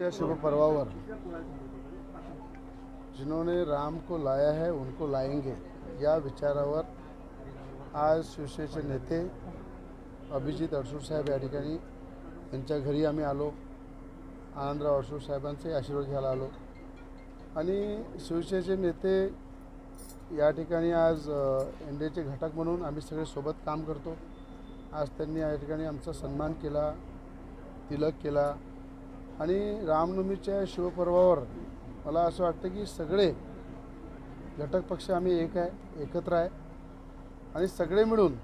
या शुभ पर्वावर। जिन्होंने राम को लाया है उनको लाएंगे। या विचारावर आज शिवसेनेचे नेते अभिजित अडसूळ साहेब या ठिकाणी यांच्या घरी आम्ही आलो. आनंदराव अडसूळ साहेबांचे आशीर्वाद घ्यायला आलो. आणि शिवसेनेचे नेते या ठिकाणी आज एन डी एचे घटक म्हणून आम्ही सगळे सोबत काम करतो. आज त्यांनी या ठिकाणी आमचा सन्मान केला तिलक केला. आणि रामनवमीच्या शिवपर्वावर मला असं वाटतं की सगळे घटक पक्ष आम्ही एक आहे एकत्र आहे. आणि सगळे मिळून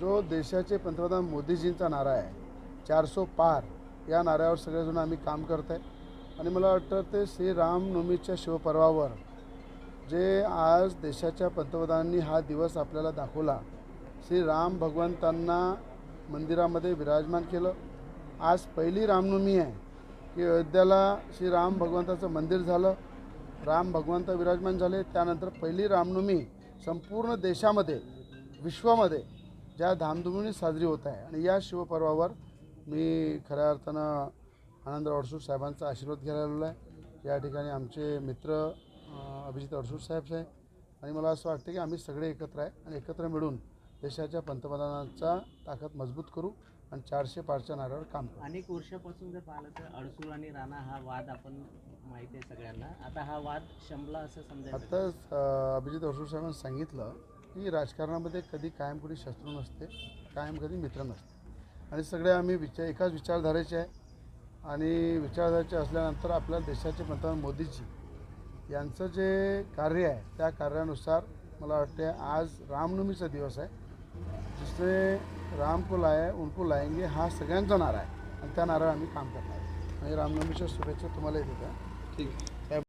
जो देशाचे पंतप्रधान मोदीजींचा नारा आहे चारसो पार या नाऱ्यावर सगळेजण आम्ही काम करत आहे आणि मला वाटतं ते श्री रामनवमीच्या शिवपर्वावर जे आज देशाच्या पंतप्रधानांनी हा दिवस आपल्याला दाखवला श्री राम भगवंतांना मंदिरामध्ये विराजमान केलं. आज पहिली रामनवमी आहे. की अयोध्याला श्री राम भगवंताचं मंदिर झालं. राम भगवंत विराजमान झाले. त्यानंतर पहिली रामनवमी संपूर्ण देशामध्ये विश्वामध्ये ज्या धामधुमीने साजरी होत आहे. आणि या शिवपर्वावर मी खऱ्या अर्थानं आनंदराव अडसूर साहेबांचा आशीर्वाद घ्यायला आलेलो आहे. या ठिकाणी आमचे मित्र अभिजित अडसूर साहेब आहे आणि मला असं वाटतं की आम्ही सगळे एकत्र आहे आणि एकत्र मिळून देशाच्या पंतप्रधानांचा ताकद मजबूत करू. आणि चारशे पारच्या नाऱ्यावर काम करू. अनेक वर्षापासून जर पाहिलं तर अडसूळ आणि राणा हा वाद आपण माहिती आहे सगळ्यांना. आता हा वाद शमला असं समजायचं आत्ताच अ, अभिजित अडसूळ साहेबांनी सांगितलं की राजकारणामध्ये कधी कायम कधी शत्रू नसते कायम कधी मित्र नसते. आणि सगळे आम्ही विचार एकाच विचारधारेचे आहे. आणि विचारधारेचे असल्यानंतर आपल्या देशाचे पंतप्रधान मोदीजी यांचं जे कार्य आहे त्या कार्यानुसार मला वाटते आज रामनवमीचा दिवस आहे. जिसने राम को लाया उनको लाएंगे हा सगळ्यांचा नारा आहे. आणि त्या नारावर आम्ही काम करणार आहे आणि रामनवमीच्या शुभेच्छा तुम्हाला येत होत्या ठीक आहे.